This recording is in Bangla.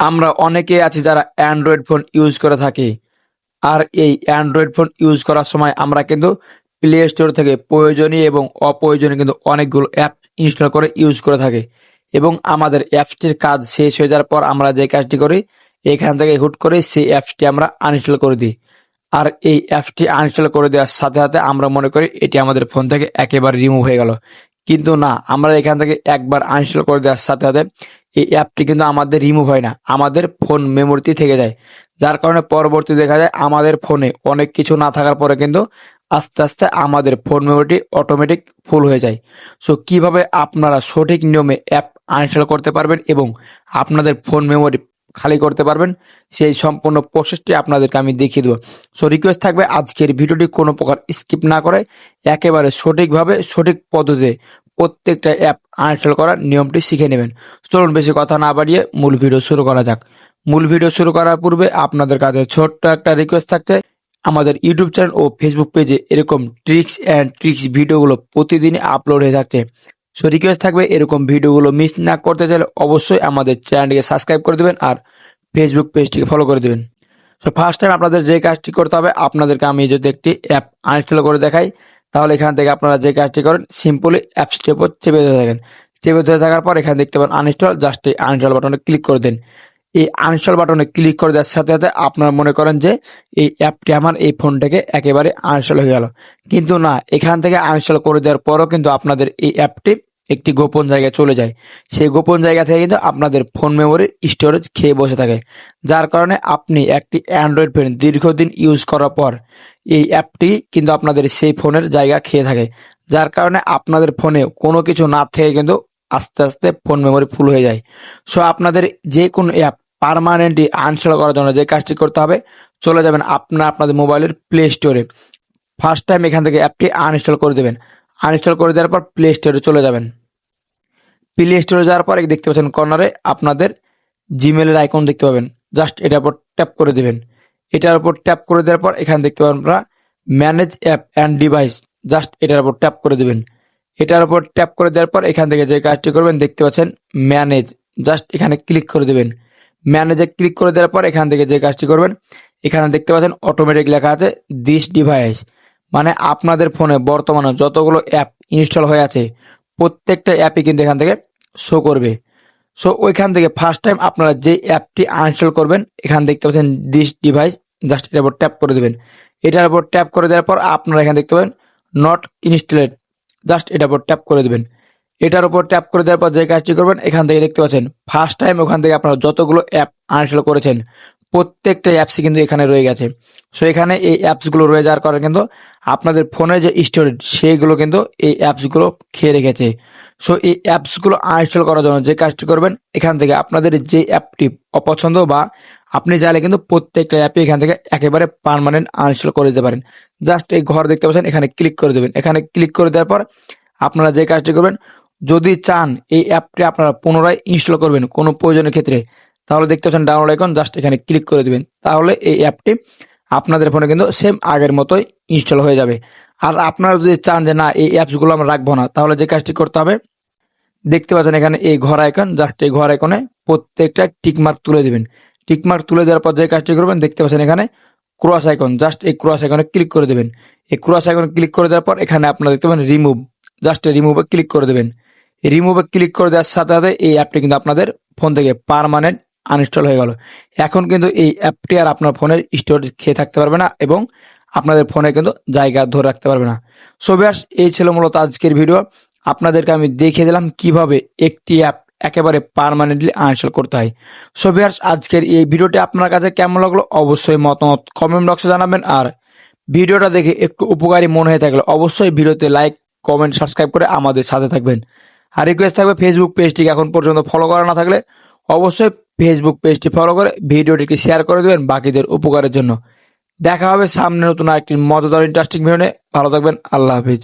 আমরা অনেকে আছি যারা অ্যান্ড্রয়েড ফোন ইউজ করে থাকি। আর এই অ্যান্ড্রয়েড ফোন ইউজ করার সময় আমরা কিন্তু প্লে স্টোর থেকে প্রয়োজনীয় এবং অপ্রয়োজনীয় কিন্তু অনেকগুলো অ্যাপ ইনস্টল করে ইউজ করে থাকি। এবং আমাদের অ্যাপসটির কাজ শেষ হয়ে যাওয়ার পর আমরা যে কাজটি করি, এখান থেকে হুট করে সেই অ্যাপসটি আমরা আনইনস্টল করে দিই। আর এই অ্যাপসটি আনইনস্টল করে দেওয়ার সাথে সাথে আমরা মনে করি এটি আমাদের ফোন থেকে একেবারে রিমুভ হয়ে গেল। কিন্তু না, আমরা এখান থেকে একবার আনইনস্টল করে দেওয়ার সাথে সাথে এই অ্যাপটি কিন্তু আমাদের রিমুভ হয় না, আমাদের ফোন মেমোরিতে থেকে যায়। যার কারণে পরবর্তী দেখা যায় আমাদের ফোনে অনেক কিছু না থাকার পরে কিন্তু আস্তে আস্তে আমাদের ফোন মেমোরিটি অটোমেটিক ফুল হয়ে যায়। সো কীভাবে আপনারা সঠিক নিয়মে অ্যাপ আনইনস্টল করতে পারবেন এবং আপনাদের ফোন মেমোরি খালি করতে পারবেন। সেই সম্পূর্ণ প্রসেসটি আপনাদেরকে আমি দেখিয়ে দেবো। সো রিকোয়েস্ট থাকবে আজকের ভিডিওটি কোনো প্রকার স্কিপ না করে, একেবারে সঠিকভাবে, সঠিক পদ্ধতিতে প্রত্যেকটা অ্যাপ আনইনস্টল করার নিয়মটি শিখে নেবেন। চলুন বেশি কথা না বাড়িয়ে মূল ভিডিও শুরু করা যাক। মূল ভিডিও শুরু করার পূর্বে আপনাদের কাছে ছোট্ট একটা রিকোয়েস্ট থাকছে। আমাদের ইউটিউব চ্যানেল ও ফেসবুক পেজে এরকম ট্রিক্স অ্যান্ড ট্রিক্স ভিডিওগুলো প্রতিদিনই আপলোড হয়ে থাকছে সো রিকোয়েস্ট থাকবে, এরকম ভিডিওগুলো মিস না করতে চাইলে অবশ্যই আমাদের চ্যানেলটিকে সাবস্ক্রাইব করে দেবেন আর ফেসবুক পেজটিকে ফলো করে দেবেন। সো ফার্স্ট টাইম আপনাদের যে কাজটি করতে হবে, আপনাদেরকে আমি যদি একটি অ্যাপ আনইনস্টল করে দেখাই, তাহলে এখান থেকে আপনারা যে কাজটি করেন সিম্পলি অ্যাপসটির উপর চেপে ধরে থাকেন। চেপে ধরে থাকার পর এখানে দেখতে পান আনইনস্টল জাস্ট এই আনইনস্টল বাটনে ক্লিক করে দেন। এই আনইনস্টল বাটনে ক্লিক করে দেওয়ার সাথে সাথে আপনারা মনে করেন যে এই অ্যাপটি আমার এই ফোন থেকে একেবারে আনইনস্টল হয়ে গেল। কিন্তু না, এখান থেকে আনইনস্টল করে দেওয়ার পরও কিন্তু আপনাদের এই অ্যাপটি একটি গোপন জায়গায় চলে যায়। সেই গোপন জায়গা থেকে কিন্তু আপনাদের ফোন মেমোরি স্টোরেজ খেয়ে বসে থাকে। যার কারণে আপনি একটি অ্যান্ড্রয়েড ফোন দীর্ঘদিন ইউজ করার পর এই অ্যাপটি কিন্তু আপনাদের সেই ফোনের জায়গা খেয়ে থাকে। যার কারণে আপনাদের ফোনে কোনো কিছু না থেকে কিন্তু আস্তে আস্তে ফোন মেমোরি ফুল হয়ে যায়। সো আপনাদের যে কোনো অ্যাপ পারমানেন্টলি আনস্টল করার জন্য যে কাজটি করতে হবে, চলে যাবেন আপনার, আপনাদের মোবাইলের প্লে স্টোরে ফার্স্ট টাইম এখান থেকে অ্যাপটি আনইনস্টল করে দেবেন। আনইনস্টল করে দেওয়ার পর প্লে স্টোরে চলে যাবেন। প্লে স্টোরে যাওয়ার পর দেখতে পাচ্ছেন কর্নারে আপনাদের জিমেলের আইকন দেখতে পাবেন। জাস্ট এটার উপর ট্যাপ করে দেবেন। এটার উপর ট্যাপ করে দেওয়ার পর এখানে দেখতে পাবেন আপনারা manage app and device just এটার উপর ট্যাপ করে দেবেন। এটার উপর ট্যাপ করে দেওয়ার পর এখান থেকে যে কাজটি করবেন দেখতে পাচ্ছেন ম্যানেজ জাস্ট এখানে ক্লিক করে দেবেন। ম্যানেজে ক্লিক করে দেওয়ার পর এখান থেকে যে কাজটি করবেন, এখানে দেখতে পাচ্ছেন অটোমেটিক লেখা আছে দিস ডিভাইস মানে আপনাদের ফোনে বর্তমানে যতগুলো অ্যাপ ইনস্টল হয়ে আছে, প্রত্যেকটা অ্যাপই কিন্তু এখান থেকে শো করবে। সো ওইখান থেকে ফার্স্ট টাইম আপনারা যে অ্যাপটি আনইনস্টল করবেন, এখানে দেখতে পাচ্ছেন দিস ডিভাইস জাস্ট এটার উপর ট্যাপ করে দেবেন। এটার উপর ট্যাপ করে দেওয়ার পর আপনারা এখানে দেখতে পাবেন নট ইনস্টলেড জাস্ট এটার উপর ট্যাপ করে দেবেন। এটার উপর ট্যাপ করে দেওয়ার পর যে কাজটি করবেন, এখান থেকে দেখতে পাচ্ছেন ফার্স্ট টাইম ওখান থেকে আপনারা যতগুলো অ্যাপ আনইনস্টল করেছেন প্রত্যেকটা অ্যাপসই কিন্তু এখানে রয়ে গেছে। সো এখানে এই অ্যাপসগুলো রয়ে যাওয়ার কারণে কিন্তু আপনাদের ফোনের যে স্টোরেজ সেইগুলো কিন্তু এই অ্যাপসগুলো খেয়ে রেখেছে। সো এই অ্যাপসগুলো আনইনস্টল করার জন্য যে কাজটি করবেন, এখান থেকে আপনাদের যে অ্যাপটি অপছন্দ বা আপনি চাইলে কিন্তু প্রত্যেকটা অ্যাপে এখান থেকে একেবারে পারমানেন্ট আনইনস্টল করে দিতে পারেন। জাস্ট এই ঘর দেখতে পাচ্ছেন, এখানে ক্লিক করে দেবেন। এখানে ক্লিক করে দেওয়ার পর আপনারা যে কাজটি করবেন, যদি চান এই অ্যাপটি আপনারা পুনরায় ইনস্টল করবেন কোনো প্রয়োজনের ক্ষেত্রে তাহলে দেখতে পাচ্ছেন ডাউনলোড আইকন জাস্ট এখানে ক্লিক করে দেবেন। তাহলে এই অ্যাপটি আপনাদের ফোনে কিন্তু সেম আগের মতোই ইনস্টল হয়ে যাবে। আর আপনারা যদি চান যে, না, এই অ্যাপসগুলো আমরা রাখব না, তাহলে যে কাজটি করতে হবে, দেখতে পাচ্ছেন এখানে এই ঘর আইকন জাস্ট এই ঘর আইকনে প্রত্যেকটা টিকমার্ক তুলে দিবেন। টিকমার্ক তুলে দেওয়ার পর যে কাজটি করবেন, দেখতে পাচ্ছেন এখানে ক্রস আইকন জাস্ট এই ক্রস আইকনে ক্লিক করে দেবেন। এই ক্রস আইকনে ক্লিক করে দেওয়ার পর এখানে আপনারা দেখতে পাবেন রিমুভ জাস্ট রিমুভে ক্লিক করে দেবেন। রিমুভে ক্লিক করে দেওয়ার সাথে সাথে এই অ্যাপটি কিন্তু আপনাদের ফোন থেকে পারমানেন্ট আনইনস্টল হয়ে গেল। এখন কিন্তু এই অ্যাপটি আর আপনার ফোনের স্টোরেজ খেয়ে থাকতে পারবে না এবং আপনাদের ফোনে কিন্তু জায়গা ধরে রাখতে পারবে না। সো এই ছিল মূলত আজকের ভিডিও। আপনাদেরকে আমি দেখিয়ে দিলাম কীভাবে একটি অ্যাপ একেবারে পারমানেন্টলি আনইনস্টল করতে হয়। সো আজকের এই ভিডিওটি আপনার কাছে কেমন লাগল অবশ্যই মতামত কমেন্ট বক্সে জানাবেন। আর ভিডিওটা দেখে একটু উপকারী মনে হয়ে থাকলে অবশ্যই ভিডিওতে লাইক কমেন্ট সাবস্ক্রাইব করে আমাদের সাথে থাকবেন। আর রিকোয়েস্ট থাকবে ফেসবুক পেজটিকে এখন পর্যন্ত ফলো করা না থাকলে অবশ্যই ফেসবুক পেজটি ফলো করে ভিডিওটিকে শেয়ার করে দেবেন বাকিদের উপকারের জন্য। দেখা হবে সামনে নতুন একটি মজাদার ইন্টারেস্টিং ভিডিও ভালো থাকবেন, আল্লাহ হাফিজ।